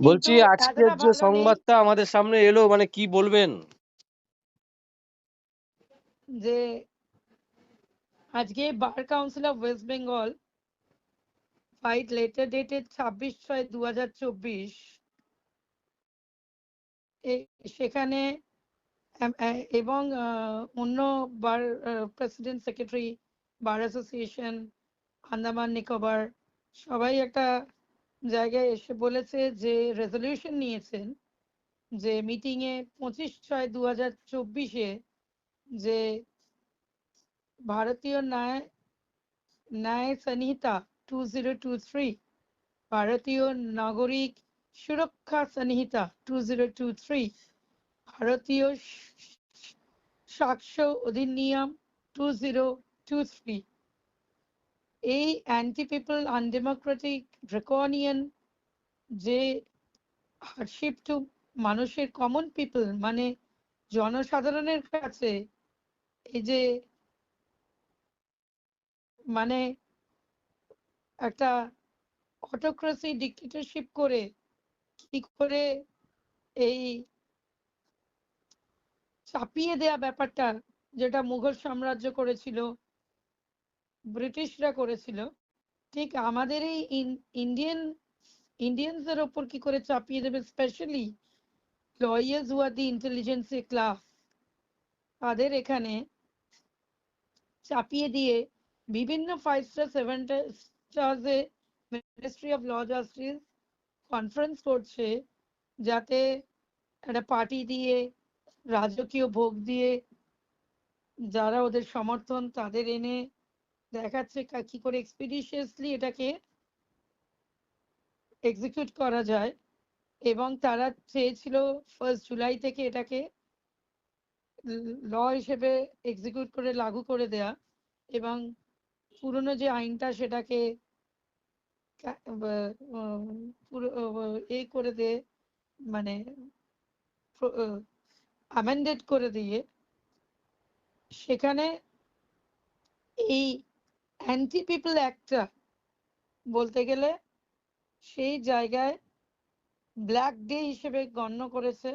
বলছি আজকের যে সংবাদটা আমাদের সামনে এলো মানে কি বলবেন? যে আজকে bar council of West Bengal fight letter dated ছাব্বিশ ছয় দু হাজার চব্বিশ সেখানে এবং অন্য bar president secretary bar association Andaman Nicobar সবাই একটা জায়গায় এসে বলেছে যে রেজলিউশন নিয়েছেন যে মিটিংয়ে পঁচিশ ছয় দু হাজার চব্বিশে যে Bharatiya Nyaya Nyaya Sanhita two zero two three Bharatiya Nagarik Suraksha Sanhita two zero two three ভারতীয় সাক্ষ্য অধিনিয়ম টু জিরো টু থ্রি এই অ্যান্টি পিপল আনডেমোক্রেটিক ড্রেকনিয়ান যে হার্ডশিপ টু মানুষের কমন পিপল মানে জনসাধারণের কাছে এই যে মানে একটা অটোক্রেসি ডিক্টেটরশিপ করে কি করে এই চাপিয়ে দেয়া ব্যাপারটা যেটা মুঘল সাম্রাজ্য করেছিল ব্রিটিশরা করেছিল। ঠিক আমাদের এই ইন্ডিয়ান ইন্ডিয়ানসের ওপর কি করে চাপিয়ে দেবে? Especially lawyers who are the intelligentsia class তাদের এখানে চাপিয়ে দিয়ে বিভিন্ন five star seven স্টার্সে ministry of law justice conference করছে যাতে একটা পার্টি দিয়ে, রাজকীয় ভোগ দিয়ে যারা ওদের সমর্থন তাদের এনে দেখাচ্ছে কি করে এক্সপিডিশিয়াসলি এটাকে এক্সিকিউট করা যায়। এবং তারা চেয়েছিল ফার্স্ট জুলাই থেকে এটাকে ল হিসেবে এক্সিকিউট করে, লাগু করে দেয়া। এবং পুরনো যে আইনটা সেটাকে এ করে দিয়ে মানে অ্যামেন্ডেড করে দিয়ে, সেখানে এই অ্যান্টি পিপল একটা বলতে গেলে সেই জায়গায় ব্ল্যাক ডে হিসেবে গণ্য করেছে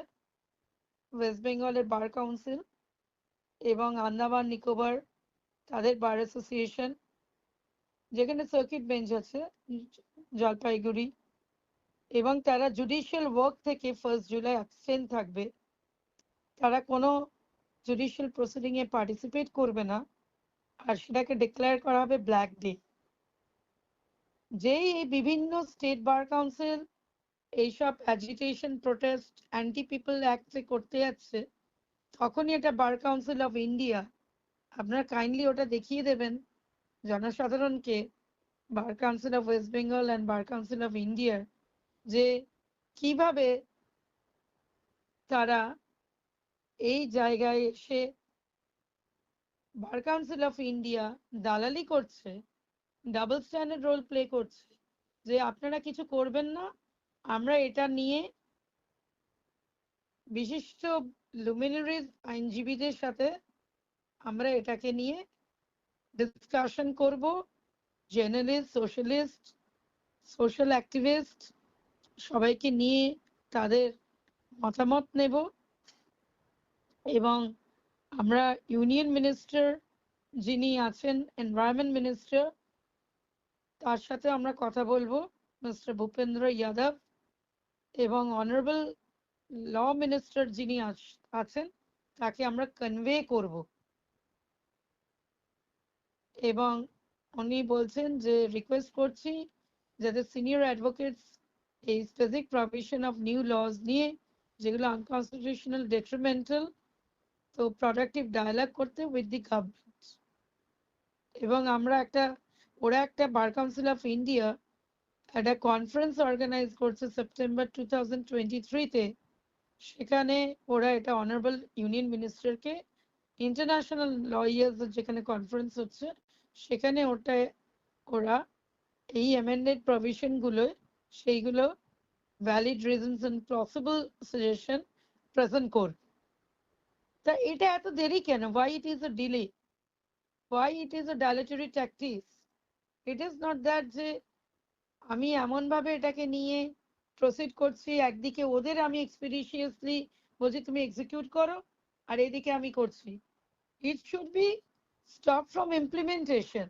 ওয়েস্ট বেঙ্গলের বার কাউন্সিল এবং আন্দামান নিকোবর তাদের বার অ্যাসোসিয়েশন যেখানে সার্কিট বেঞ্চ আছে জলপাইগুড়ি এবং তারা জুডিশিয়াল ওয়ার্ক থেকে ফার্স্ট জুলাই অ্যাবসেন্ট থাকবে। তারা কোনো জুডিশিয়াল প্রসিডিং এ পার্টিসিপেট করবে না। আর সেটাকে ডিক্লেয়ার করা হবে ব্ল্যাক ডে যেই এই বিভিন্ন স্টেট বার কাউন্সিল এইসব agitation protest anti people act করতে যাচ্ছে, তখনই এটা বার কাউন্সিল অফ ইন্ডিয়া আপনারা কাইন্ডলি ওটা দেখিয়ে দেবেন, জনসাধারণকে bar council of West Bengal and bar council of ইন্ডিয়ার যে কীভাবে তারা এই জায়গায় এসে বার কাউন্সিল অফ ইন্ডিয়া দালালি করছে ডাবল স্ট্যান্ডার্ড রোল প্লে করছে, যে আপনারা কিছু করবেন না, আমরা এটা নিয়ে বিশিষ্ট লুমিনারিজ আইনজীবীদের সাথে আমরা এটাকে নিয়ে ডিসকাশন করব জার্নালিস্ট সোশ্যালিস্ট সোশ্যাল অ্যাক্টিভিস্ট সবাইকে নিয়ে তাদের মতামত নেব এবং আমরা ইউনিয়ন মিনিস্টার যিনি আছেন এনভায়রনমেন্ট মিনিস্টার তার সাথে আমরা কথা বলব মিস্টার ভূপেন্দ্র যাদব এবং অনারেবল ল মিনিস্টার যিনি আছেন, তাকে আমরা কনভে করব। এবং উনি বলছেন যে রিকোয়েস্ট করছি যাতে সিনিয়র অ্যাডভোকেটস এই specific provision of new laws নিয়ে, যেগুলো আনকনস্টিটিউশনাল ডেট্রিমেন্টাল তো প্রোডাক্টিভ ডায়ালগ করতে উইথ দি গভর্নমেন্ট এবং আমরা একটা, ওরা একটা বার কাউন্সিল অফ ইন্ডিয়া একটা কনফারেন্স অর্গানাইজ করছে সেপ্টেম্বর টু থাউজেন্ড টোয়েন্টি থ্রিতে সেখানে ওরা এটা অনারেবল ইউনিয়ন মিনিস্টারকে ইন্টারন্যাশনাল লয়ার্স যেখানে কনফারেন্স হচ্ছে, সেখানে ওটা ওরা এই অ্যামেন্ডেড প্রভিশনগুলো সেইগুলো valid reasons and possible suggestion present করবে। তা এটা এত দেরি কেন? Why it is a delay why it is a dilatory tactics it is not that যে আমি এমনভাবে এটাকে নিয়ে প্রসিড করছি, একদিকে ওদের আমি এক্সপিডিশিয়াসলি বলছি, তুমি এক্সিকিউট করো, আর এদিকে আমি করছি। It should be stop from implementation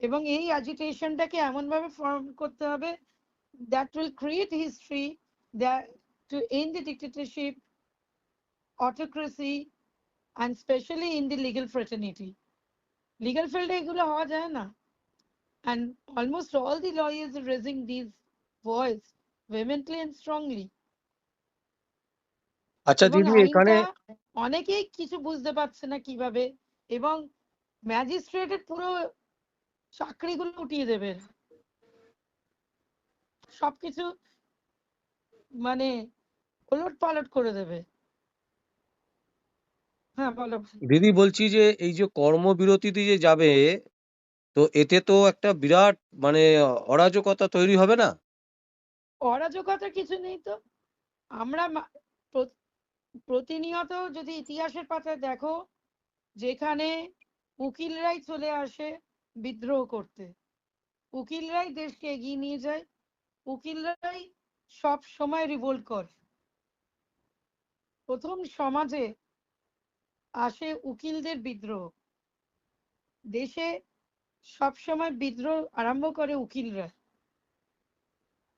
এবং এই অ্যাজিটেশনটাকে এমনভাবে ফর্ম করতে হবে that will create history that to end the dictatorship autocracy and especially in the legal fraternity. Legal field এগুলো হওয়া যায় না and almost all the lawyers are raising these voice vehemently and strongly. আচ্ছা দিদি এখানে অনেকেই কিছু বুঝতে পারছে না কীভাবে এবং ম্যাজিস্ট্রেটের পুরো চাকরিগুলো উঠিয়ে দেবে সবকিছু মানে ওলট পালট করে দেবে হ্যাঁ বলো। দিদি বলছি যে এই যে কর্মবিরতিতে যে যাবে তো এতে তো একটা বিরাট মানে অরাজকতা তৈরি হবে না? অরাজকতা কিছু নেই তো। আমরা মা- প্র- প্রতিনিয়ত যদি ইতিহাসের পাতায় দেখো যেখানে উকিলরাই চলে আসে বিদ্রোহ করতে। উকিলরাই দেশকে এগিয়ে নিয়ে যায় উকিলরাই সব সময় রিভোল্ট করে। প্রথম সমাজে আসে উকিলদের বিদ্রোহ। দেশে সব সময় বিদ্রোহ আরম্ভ করে উকিলরা।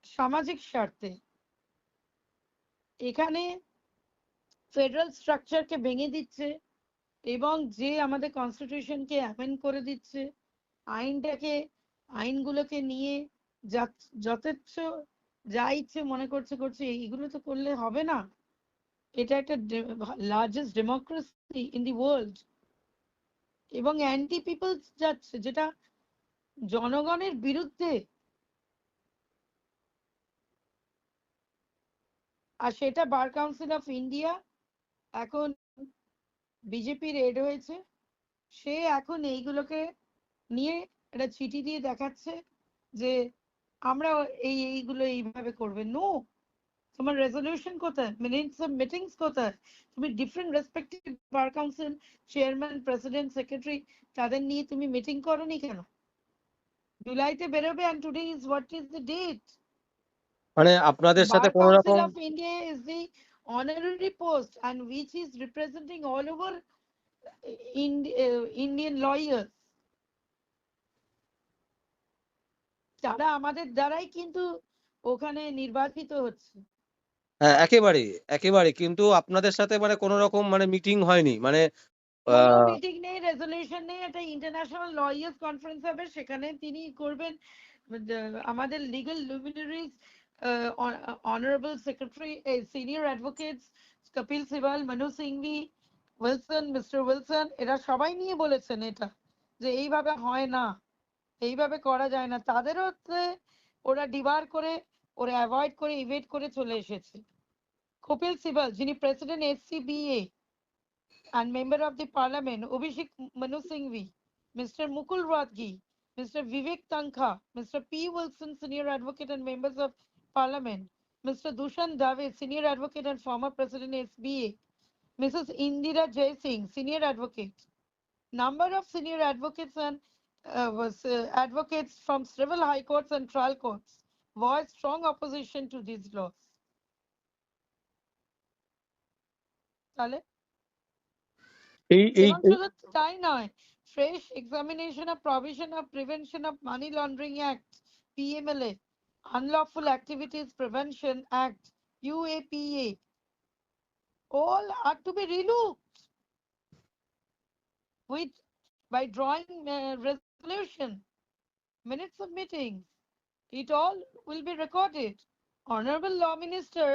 সামাজিক স্বার্থে। এখানে ফেডারেল স্ট্রাকচারকে ভেঙে দিচ্ছে এবং যে আমাদের কনস্টিটিউশনকে অ্যামেন্ড করে দিচ্ছে, আইনটাকে, আইনগুলোকে নিয়ে যথেচ্ছ যা ইচ্ছে মনে করছে করছে, এইগুলো তো করলে হবে না। এটা একটা largest democracy in the world এবং অ্যান্টি পিপল যাচ্ছে, যেটা জনগণের বিরুদ্ধে আর সেটা বার কাউন্সিল অফ ইন্ডিয়া এখন বিজেপি রেড হয়েছে। সে এখন এইগুলোকে নিয়ে একটা চিঠি দিয়ে দেখাচ্ছে যে, আমরা এই, এইগুলো এইভাবে করবে। নো তোমার রেজলিউশন কোথায়? মিনিটস অফ মিটিংস কোথায়? তুমি different respective bar council chairman president secretary তাদের নিয়ে তুমি মিটিং করনি কেন? জুলাইতে বেরোবে and today is what is the date মানে আপনাদের সাথে কোনো রকম is the honorary post and which is representing all over in, uh, Indian lawyers. যারা আমাদের দ্বারাই কিন্তু ওখানে নির্বাচিত হচ্ছে। হ্যাঁ একেবারে একেবারে। কিন্তু আপনাদের সাথে মানে কোনো রকম মানে মিটিং হয়নি। মানে কোনো মিটিং নেই রেজলিউশন নেই। একটা ইন্টারন্যাশনাল লয়ার্স কনফারেন্স হবে সেখানে তিনি করবেন। আমাদের legal luminaries honourable secretary senior advocates Kapil Sibal Manu Singhvi Wilson mister Wilson এরা সবাই নিয়ে বলেছেন এটা যে এইভাবে হয় না এইভাবে করা যায় না। তাদেরও হচ্ছে ওরা ডিবার করে ওরা অ্যাভয়েড করে ইভেট করে চলে এসেছে কপিল সিবাল যিনি president SCBA and member of the parliament Abhishek Manu Singhvi, Mr. Mukul Radgi, Mr. Vivek Tankha, Mr. P. Wilson, senior advocate and members of parliament, Mr. Dushan Dave, senior advocate and former president SBA, Mrs. Indira Jay Singh, senior advocate. Number of senior advocates and uh, was uh, advocates from several high courts and trial courts voiced strong opposition to these laws. তাহলে এই এই এবং শুধু তাই নয় fresh examination of provision of prevention of money laundering act PMLA unlawful activities prevention act uapa all are to be relooked with by drawing uh, resolution minutes of meetings It all will be recorded. Honorable law minister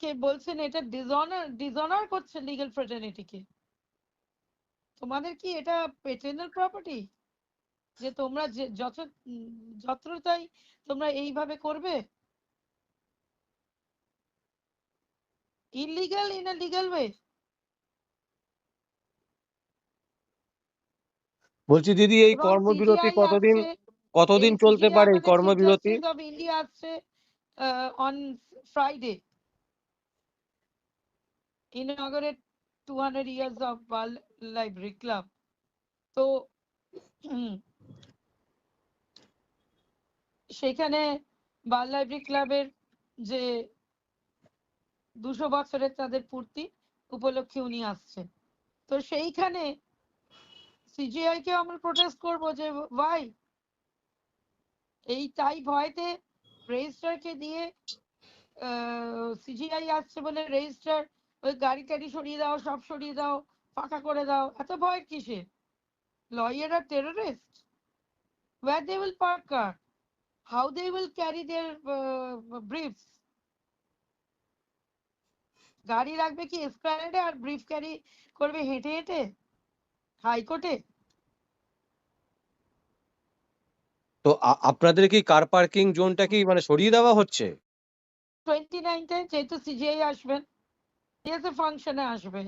কে বলছেন এটা dishonor dishonor করছে legal fraternity কে। তোমাদের কি এটা পেটেন্টাল property যে তোমরা যে যত যত্রতাই তোমরা এইভাবে করবে? Illegal in a legal way বলছি দিদি এই কর্মবিরতি কতদিন কতদিন চলতে পারে এই কর্মবিরতি? Of আসছে on Friday inaugurate 200 years of Bal Library Club. তো সেখানে বাল লাইব্রেরি ক্লাবের যে দুশো বছরের তাদের পূর্তি উপলক্ষে উনি আসছেন। তো সেইখানে সিজিআই কে আমরা প্রোটেস্ট করব যে ভাই এই তাই ভয়তে রেজিস্ট্রারকে দিয়ে সিজিআই আসছে বলে রেজিস্ট্রার ওই গাড়ি টাড়ি সরিয়ে দাও সব সরিয়ে দাও ফাঁকা করে দাও। এত ভয় কিসের? Lawyer R terrorist where they will park car how they will carry their uh, গাড়ি রাখবে কি এসপ্ল্যানেডে আর ব্রিফ ক্যারি করবে হেঁটে হেঁটে? হাইকোর্টে তো আপনাদের কি কার পার্কিং জোনটা কি মানে সরিয়ে দেওয়া হচ্ছে? টোয়েন্টি নাইনথে যেহেতু সিজিআই আসবেন এসে ফাংশনে আসবে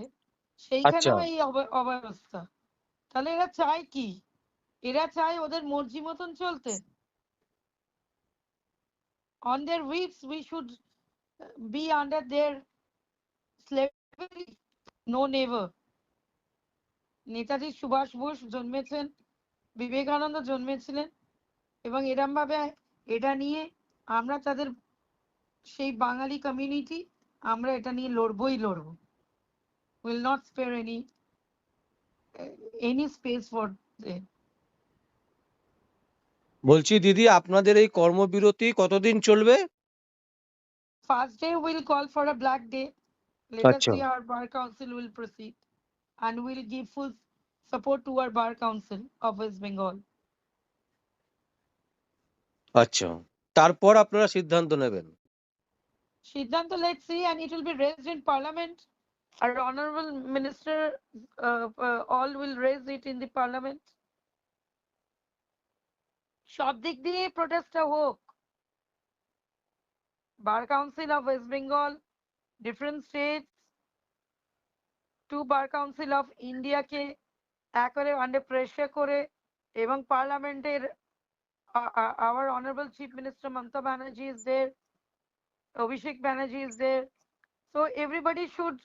সেইখানেও আচ্ছা। এই অব- অব্যবস্থা। তাহলে এরা চায় কি? এরা চায় ওদের মর্জি মতন চলতে। On their whips we should uh, be under their slavery. No never. Netaji Subhash Bose জন্মেছেন বিবেকানন্দ জন্মেছিলেন এবং এরম ভাবে এটা নিয়ে আমরা তাদের সেই বাঙালি কমিউনিটি আমরা এটা নিয়ে লড়বই লড়ব। Will not spare any any space for বলছি দিদি আপনাদের এই কর্মবিরতি কতদিন চলবে? First day will call for a black day later our bar council will proceed and will give full support to our bar council of West Bengal আচ্ছা। তারপর আপনারা সিদ্ধান্ত নেবেন। সিদ্ধান্ত সি এন্ড parliament R honourable minister all raise it in parliament সব দিক দিয়ে প্রোটেস্টটা হোক। Bar council of West Bengal different states to bar council of ইন্ডিয়াকে একেবারে আন্ডার প্রেশার করে, এবং পার্লামেন্টের our honourable chief minister Mamata Banerjee is there Abhishek Banerjee is there so everybody should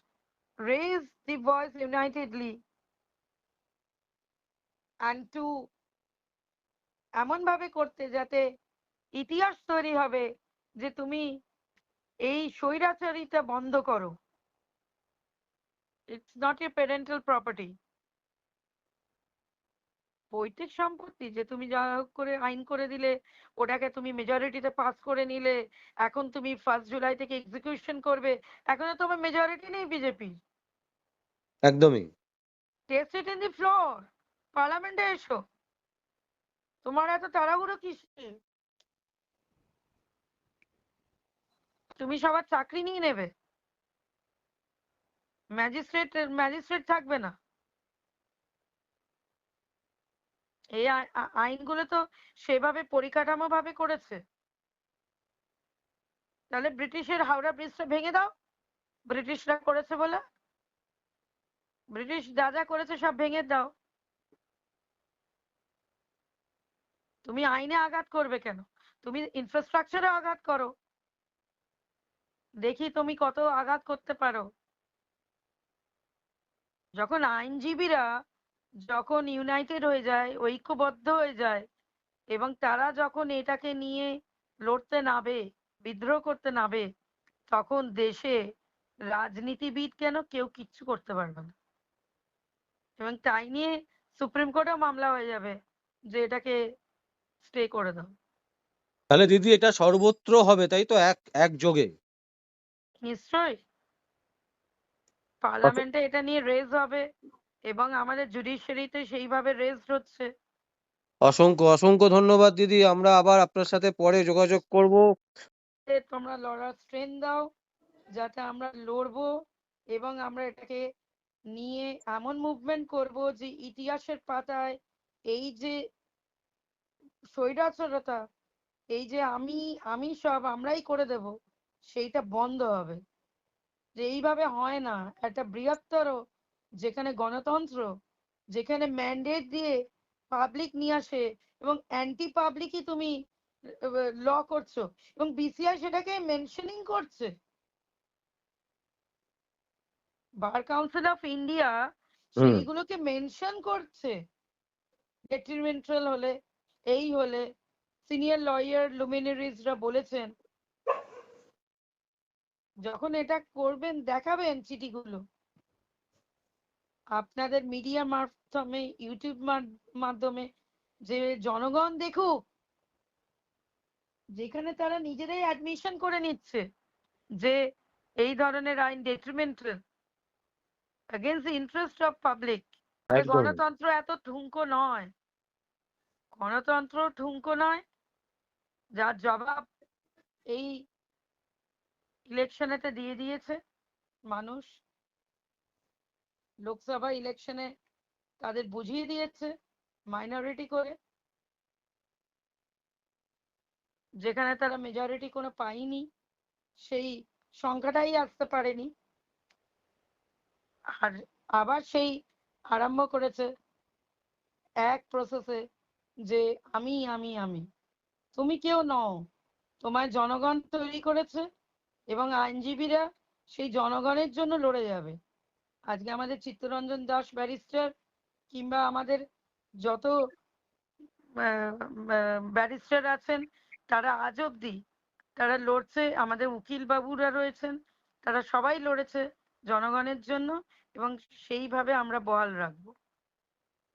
raise the voice unitedly and to এমন ভাবে করতে যাতে ইতিহাস তৈরি হবে যে তুমি এই স্বৈরাচারিতা বন্ধ করো। It's not a parental property পৈতৃক সম্পত্তি যে তুমি যা হোক করে আইন করে দিলে ওটাকে তুমি মেজরিটিতে পাস করে নিলে এখন তুমি ফার্স্ট জুলাই থেকে এক্সিকিউশন করবে এখন তো তোমার মেজরিটি নেই বিজেপি একদমই। Test it in the floor পার্লামেন্টে এসো। তোমার এত তাড়াহুড়ো কিসে তুমি সবার চাকরি নিয়ে নেবে। ম্যাজিস্ট্রেট ম্যাজিস্ট্রেট থাকবে না। এই আ- আইনগুলো তো সেভাবে পরিকাঠামো ভাবে করেছে। তাহলে ব্রিটিশের হাওড়া ব্রিজটা ভেঙে দাও। ব্রিটিশরা করেছে বলে। ব্রিটিশ যা যা করেছে সব ভেঙে দাও। তুমি আইনে আঘাত করবে কেন? তুমি ইনফ্রাস্ট্রাকচারে আঘাত করো। দেখি তুমি কত আঘাত করতে পারো। যখন আইনজীবীরা যখন ইউনাইটেড হয়ে যায় ঐক্যবদ্ধ হয়ে যায় এবং তারা যখন এটাকে নিয়ে লড়তে নাবে বিদ্রোহ করতে নাবে তখন দেশে রাজনীতিবিদ কেন কেউ কিচ্ছু করতে পারবে না। এবং তাই নিয়ে সুপ্রিম কোর্টেও মামলা হয়ে যাবে যে এটাকে স্টে করে দাও। তাহলে দিদি এটা সর্বত্র হবে তাই তো? এক একযোগে নিশ্চয়ই। পার্লামেন্টে এটা নিয়ে রেজ হবে। এবং আমাদের জুডিশিয়ারিতে সেইভাবে রেজড হচ্ছে। অসংখ্য অসংখ্য ধন্যবাদ দিদি। আমরা আবার আপনার সাথে পরে যোগাযোগ করব। তোমরা লড়ার স্ট্রেন দাও যাতে আমরা লড়বো এবং আমরা এটাকে নিয়ে এমন মুভমেন্ট করব যে ইতিহাসের পাতায় এই যে স্বৈরাচারতা এই যে আমি আমি সব আমরাই করে দেব সেইটা বন্ধ হবে। যে এইভাবে হয় না। একটা বৃহত্তর যেখানে গণতন্ত্র যেখানে ম্যান্ডেট দিয়ে পাবলিক নিয়ে আসে এবং অ্যান্টি পাবলিকই তুমি ল করছ এবং বিসিআই সেটাকে মেনশনিং করছে। Bar council of India. সেইগুলোকে মেনশন করছে। ডেট্রিমেন্টাল হলে এই হলে সিনিয়র লয়ার লুমিনারিজরা বলেছেন যখন এটা করবেন দেখাবেন চিঠিগুলো। আপনাদের মিডিয়া মাধ্যমে ইউটিউব মাধ্যমে যে জনগণ দেখুক যেখানে তারা নিজেরাই অ্যাডমিশন করে নিচ্ছে যে এই ধরনের আইন detrimental against the interest of public. গণতন্ত্র এত ঠুনকো নয় গণতন্ত্র ঠুনকো নয় যার জবাব এই ইলেকশনেতে দিয়ে দিয়েছে মানুষ। লোকসভা ইলেকশনে তাদের বুঝিয়ে দিয়েছে মাইনরিটি করে। যেখানে তারা মেজরিটি কোনো পায়নি, সেই সংখ্যাটাই আসতে পারেনি। আর আবার সেই আরম্ভ করেছে এক প্রসেসে যে আমি আমি আমি। তুমি কেউ নও, তোমায় জনগণ তৈরি করেছে এবং আইনজীবীরা সেই জনগণের জন্য লড়ে যাবে। আজকে আমাদের চিত্তরঞ্জন দাস ব্যারিস্টার কিংবা আমাদের যত ব্যারিস্টার আছেন, তারা আজ অব্দি তারা লড়ছে, আমাদের উকিল বাবুরা রয়েছেন, তারা সবাই লড়েছে জনগণের জন্য এবং সেইভাবে আমরা বহাল রাখব।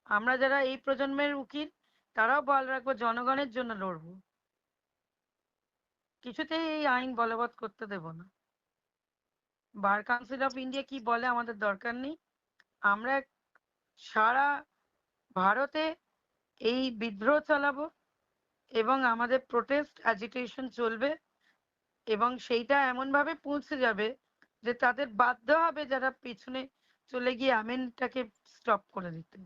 আমরা যারা এই প্রজন্মের উকিল, তারাও বহাল রাখব, জনগণের জন্য লড়বো। কিছুতেই এই আইন বলবৎ করতে দেব না। বার কাউন্সিল অফ ইন্ডিয়া কি বলে আমাদের দরকার নেই। আমরা সারা ভারতে এই বিদ্রোহ চালাবো এবং আমাদের প্রোটেস্ট অ্যাজিটেশন চলবে এবং সেইটা এমন ভাবে পৌঁছে যাবে যে তাদের বাধ্য হবে যারা পিছনে চলে গিয়ে আমেনটাকে স্টপ করে দিতে।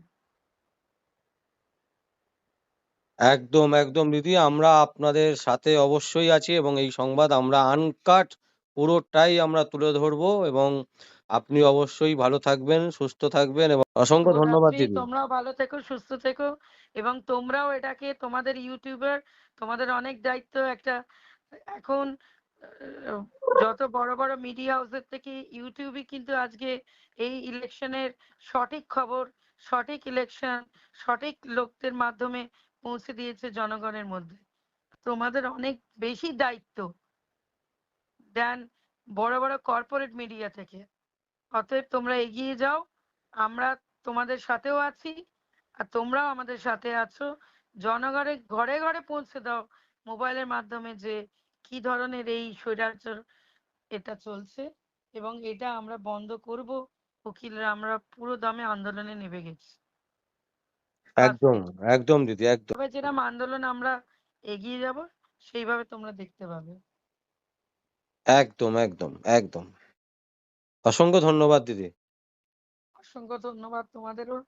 একদম একদম দিদি আমরা আপনাদের সাথে অবশ্যই আছি এবং এই সংবাদ আমরা আনকাট পুরোটাই আমরা তুলে ধরবো এবং আপনি অবশ্যই ভালো থাকবেন সুস্থ থাকবেন এবং অসংখ্য ধন্যবাদ দিদি তোমরাও ভালো থেকো সুস্থ থেকো এবং তোমরাও এটাকে তোমাদের ইউটিউবার তোমাদের অনেক দায়িত্ব একটা এখন যত বড় বড় মিডিয়া হাউসের থেকে ইউটিউবে কিন্তু আজকে এই ইলেকশনের সঠিক খবর সঠিক ইলেকশন সঠিক লোকদের মাধ্যমে পৌঁছে দিয়েছে জনগণের মধ্যে। তোমাদের অনেক বেশি দায়িত্ব। দেন বড় বড় কর্পোরেট মিডিয়া থেকে। অতএব তোমরা এগিয়ে যাও আমরা তোমাদের সাথেও আছি আর তোমরাও আমাদের সাথে আছো। জনগণের ঘরে ঘরে পৌঁছে দাও মোবাইলের মাধ্যমে যে কি ধরনের এই স্বৈরাচার এটা চলছে এবং এটা আমরা বন্ধ করব। উকিলরা আমরা পুরো দমে আন্দোলনে নেমে গেছি। একদম একদম দিদি একদম। তবে যেরকম আন্দোলন আমরা এগিয়ে যাব সেইভাবে তোমরা দেখতে পাবে। একদম একদম একদম। অসংখ্য ধন্যবাদ দিদি। অসংখ্য ধন্যবাদ তোমাদেরও।